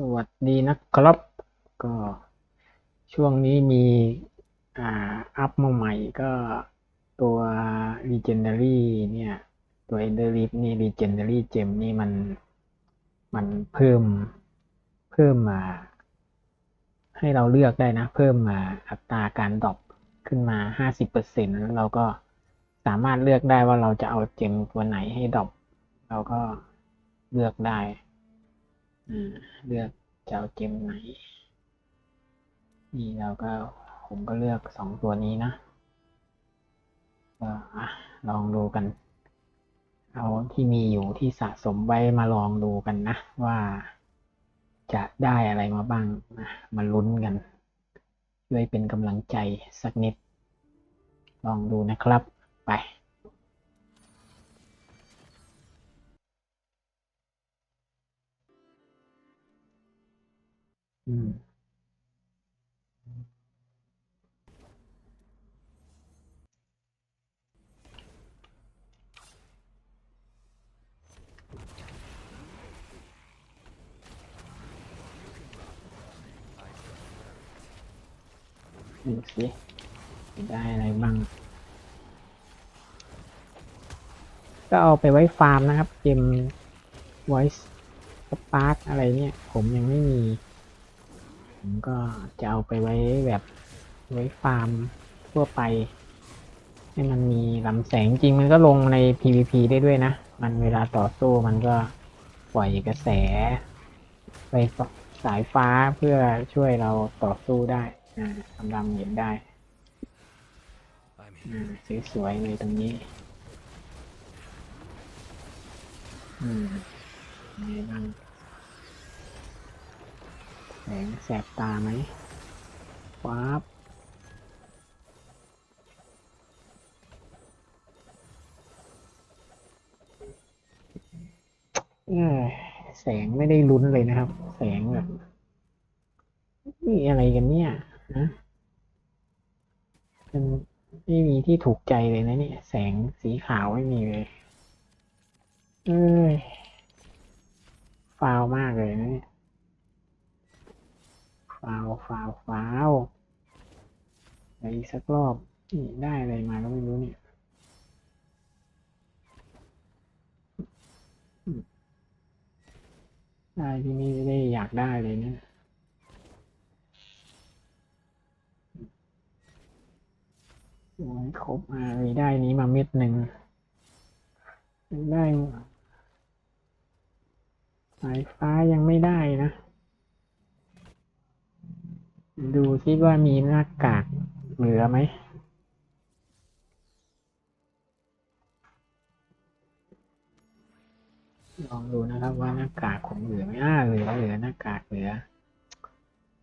สวัสดีนะครับ ก็ช่วงนี้มีอ่าอัพมาใหม่ก็ตัว Legendary เนี่ย ตัว Ender Leaf นี่ Legendary Gem นี่มันมันเพิ่มเพิ่มมา ให้เราเลือกได้นะ เพิ่มมาอัตราการดรอปขึ้นมาห้าสิบเปอร์เซ็นแล้วเราก็สามารถเลือกได้ว่าเราจะเอาเจมตัวไหนให้ดรอปเราก็เลือกได้ เลือกจะเอาเจมไหนนี่เราก็ผมก็เลือกสองตัวนี้นะก็ลองดูกัน เอาที่มีอยู่ที่สะสมไว้มาลองดูกันนะ ว่าจะได้อะไรมาบ้างนะมาลุ้นกันช่วยเป็นกำลังใจสักนิด ลองดูนะครับไป อืม ดูสิได้อะไรบ้าง ก็เอาไปไว้ฟาร์มนะครับ เกม voice spark อะไรเนี่ย ผมยังไม่มี ผมก็จะเอาไปไว้แบบไว้ฟาร์มทั่วไป ให้มันมีลำแสงจริงมันก็ลงใน PVP ได้ด้วยนะ มันเวลาต่อสู้มันก็ปล่อยกระแส ไปสายฟ้าเพื่อช่วยเราต่อสู้ได้ทำดำเห็นได้สวยๆเลยตรงนี้ อืมยังไงบ้าง แสงแสบตาไหมว้าบเอ้ยแสงไม่ได้ลุ้นเลยนะครับ แสงแบบนี่อะไรกันเนี่ยนะมันไม่มีที่ถูกใจเลยนะเนี่ย แสงสีขาวไม่มีเลยเอ้ยฟาวมากเลยนะเนี่ย ฟาวฟาวฟาวไปอีกสักรอบนี่ได้อะไรมาก็ไม่รู้เนี่ยได้ที่นี่ไม่ได้อยากได้เลยเนี่ยโอ้ยครบมาเลยได้นี้มาเม็ดหนึ่ง ได้สายฟ้ายังไม่ได้นะ ดูซิว่ามีหน้ากากเหลือไหม ลองดูนะครับว่าหน้ากากผมเหลือไหมอ่าเหลือเหลือหน้ากากเหลือ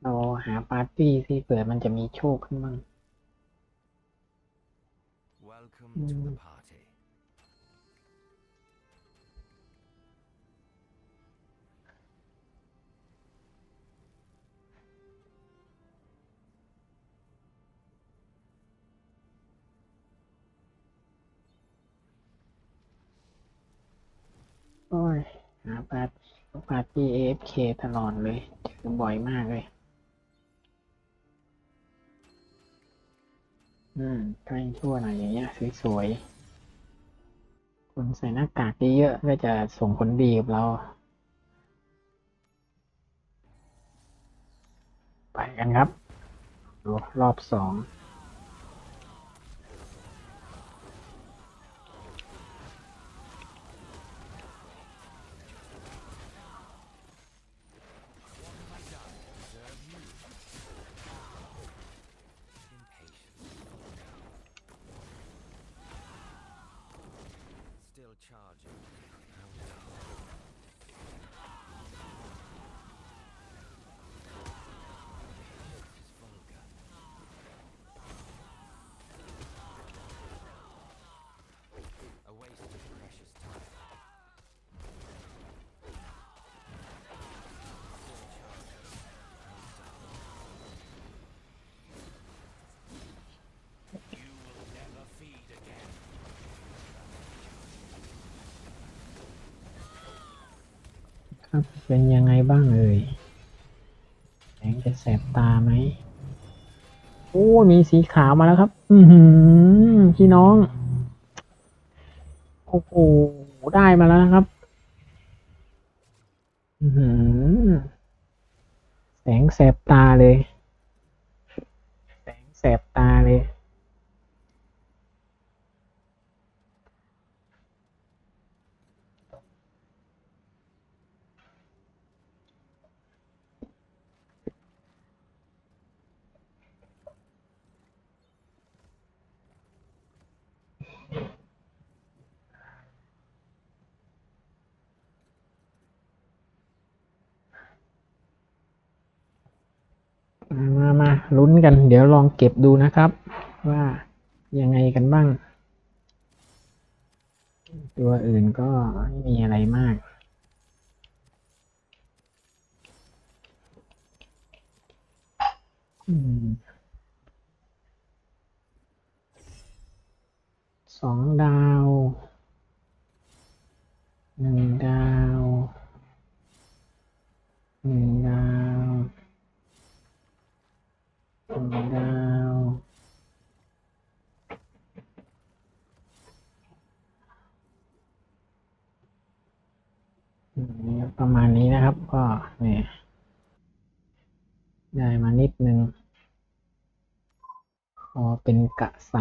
เราหาปาร์ตี้สิเผื่อมันจะมีโชคขึ้นบ้าง Welcome to the party. หาปาร์ตี้ปาร์ตี้ AFK ตลอดเลยเจอบ่อยมากเลย อืมก็ยังชั่วหน่อยอย่างเงี้ยสวยๆคนใส่หน้ากากเยอะๆก็จะส่งผลดีกับเรา ไปกันครับดูรอบสอง ครับเป็นยังไงบ้างเอ่ยแสงจะแสบตาไหมโอ้มีสีขาวมาแล้วครับ อือหือพี่น้อง โอ้โห ได้มาแล้วนะครับ อือหือแสงแสบตาเลย แสงแสบตาเลย มามาลุ้นกัน เดี๋ยวลองเก็บดูนะครับ ว่ายังไงกันบ้าง ตัวอื่นก็ไม่มีอะไรมาก อืมสองดาวหนึ่งดาวหนึ่งดาวหนึ่ง ดาว ประมาณนี้นะครับ ก็เนี่ยได้มานิดนึง พอเป็นกะใส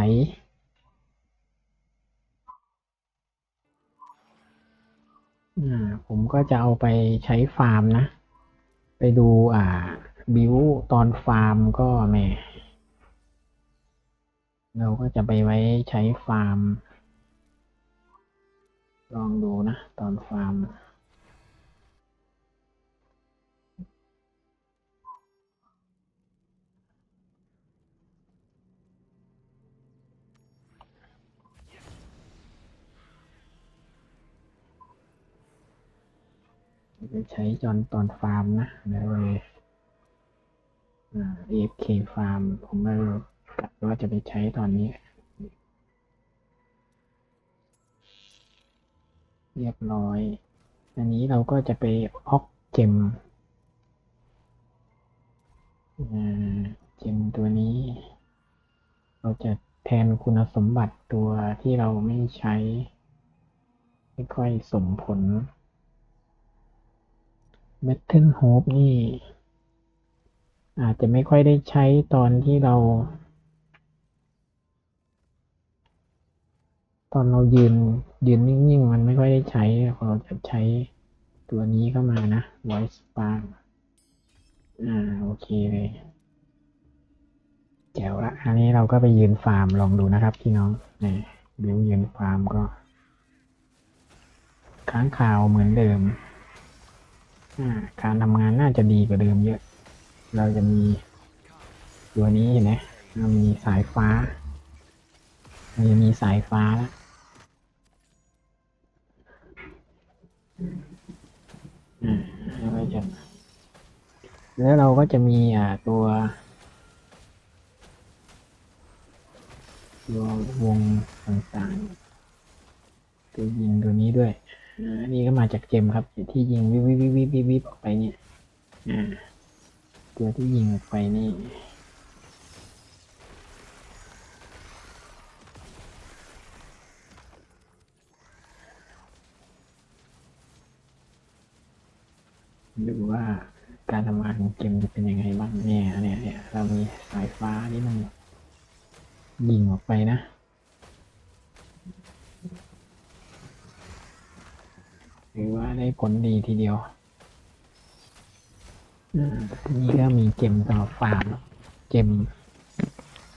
ผมก็จะเอาไปใช้ฟาร์มนะ ไปดูอ่า บิวตอนฟาร์มก็แหมเราก็จะไปไว้ใช้ฟาร์ม ลองดูนะ ตอนฟาร์มไปใช้จอนตอนฟาร์มนะเดี๋ยวเลย AFK ฟาร์มผมก็กะว่าจะไปใช้ตอนนี้ เรียบร้อย อันนี้เราก็จะไปออกเจมเจมตัวนี้ เราจะแทนคุณสมบัติตัวที่เราไม่ใช้ ไม่ค่อยสมผล b a t t l e Hope นี่ อาจจะไม่ค่อยได้ใช้ตอนที่เรา ตอนเรายืนยืนนิ่งๆ มันไม่ค่อยได้ใช้เราจะใช้ตัวนี้เข้ามานะ Voice Spark อ่าโอเคเลยแจ๋วละอันนี้เราก็ไปยืนฟาร์มลองดูนะครับพี่น้องนี่บิวยืนฟาร์มก็ ค้างคาวเหมือนเดิม อ่าการทำงานน่าจะดีกว่าเดิมเยอะ เราจะมีตัวนี้เห็นไหมเรามีสายฟ้า เราจะมีสายฟ้าแล้วแล้วเราก็จะมีอ่าตัว ตัววงต่างๆตัวยิงตัวนี้ด้วยอันนี้ก็มาจากเจมครับที่ยิงวิบวิบวิบวิบวิบวิบออกไปเนี่ยอ่า ตัวที่ยิงออกไปนี่ดูว่าการทำงานของเกมจะเป็นยังไงบ้างเนี่ยเนี่ยเนี่ยเรามีสายฟ้านี่มันยิงออกไปนะหรือว่าได้ผลดีทีเดียว นี่ก็มีเกมสำหรับฟาร์มเกม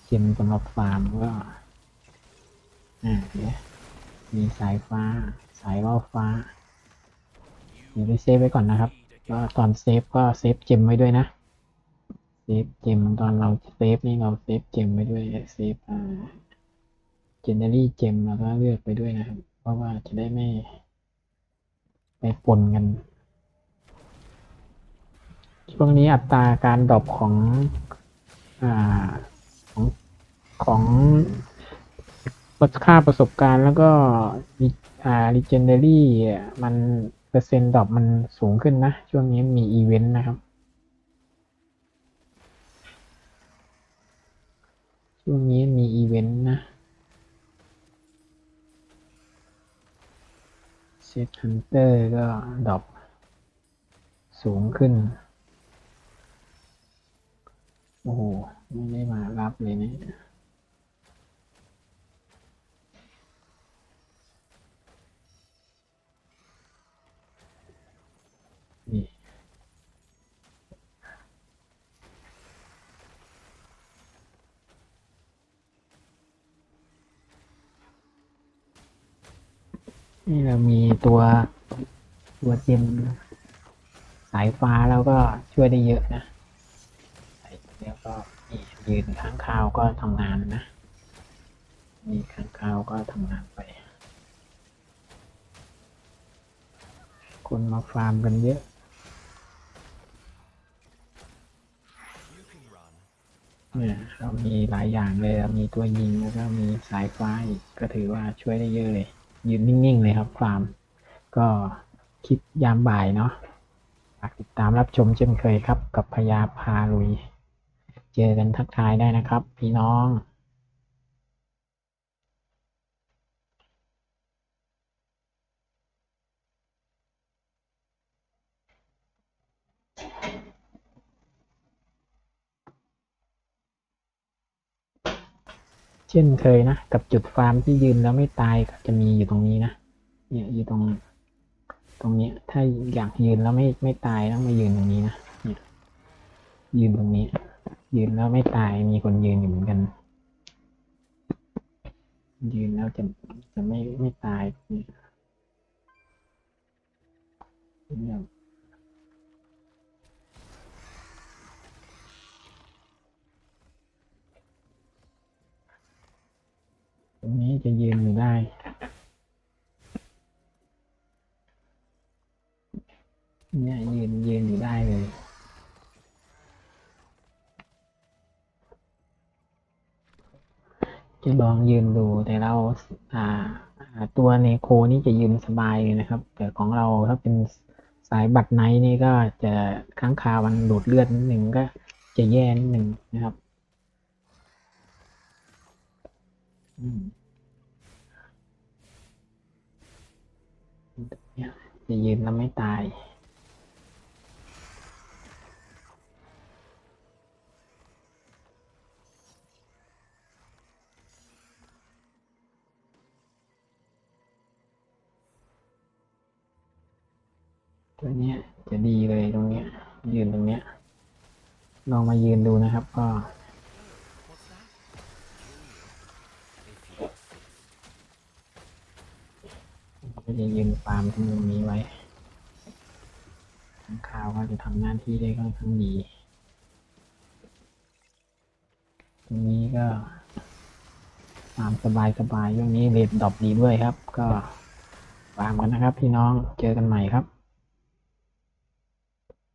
เกมสำหรับฟาร์มก็อ่าเดี๋ยวมีสายฟ้า สายล่อฟ้า เดี๋ยวไปเซฟไว้ก่อนนะครับ ก็ตอนเซฟก็เซฟเจมไว้ด้วยนะเซฟเจมตอนเราเซฟนี่เราเซฟเจมไว้ด้วยเซฟอ่าเจนเนอรี่เจมแล้วก็เลือกไปด้วยนะครับ เพราะว่าจะได้ไม่ไปปนกัน ช่วงนี้อัตราการดรอปของอของของค่าประสบการณ์แล้วก็รีเจนเดอรี่มันเปอร์เซ็นต์ดรอปมันสูงขึ้นนะ ช่วงนี้มีอีเวนต์นะครับ ช่วงนี้มีอีเวนต์นะเซตฮันเตอร์ก็ดรอปสูงขึ้น โอ้โห ไม่ได้มารับเลยเนี่ยนี่นี่เรามีตัวตัวเจมสายฟ้าแล้วก็ช่วยได้เยอะนะ ยืนข้างคาวก็ทำงานนะ มีข้างคาวก็ทำงานไป คนมาฟาร์มกันเยอะเนี่ยเรามีหลายอย่างเลยมีตัวยิงแล้วก็มีสายฟ้าอีกก็ถือว่าช่วยได้เยอะเลย ยืนนิ่งๆเลยครับฟาร์ม ก็คลิปยามบ่ายเนาะฝากติดตามรับชมเช่นเคยครับ กับพยาพาลุย เจอกันทักทายได้นะครับ พี่น้องเช่นเคยนะ กับจุดฟาร์มที่ยืนแล้วไม่ตายก็จะมีอยู่ตรงนี้นะเนี่ยอยู่ตรง ตรงเนี้ยถ้าอยากยืนแล้วไม่ไม่ตายต้องมายืนตรงนี้นะเนี่ยยืนตรงนี้ ยืนแล้วไม่ตายมีคนยืนอยู่เหมือนกัน ยืนแล้วจะจะไม่ไม่ตายเนี่ยตรงนี้จะยืนอยู่ได้เนี่ยยืนยืนอยู่ได้เลย จะลองยืนดูแต่เราอ่าตัวเนโคนี่จะยืนสบายเลยนะครับ แต่ของเราถ้าเป็นสายบัตรไนท์นี่ก็จะค้างคาวันดูดเลือดนิดหนึ่งก็จะแย่นิดหนึ่งนะครับจะยืนแล้วไม่ตาย ก็จะยืนฟาร์มตรงนี้ไว้ข้างข่าวก็จะทำหน้าที่ได้ค่อนข้างดี ตรงนี้ก็ฟาร์มสบายสบายๆช่วงนี้เรทดรอปดีด้วยครับ ก็ฟาร์มกันนะครับพี่น้อง เจอกันใหม่ครับ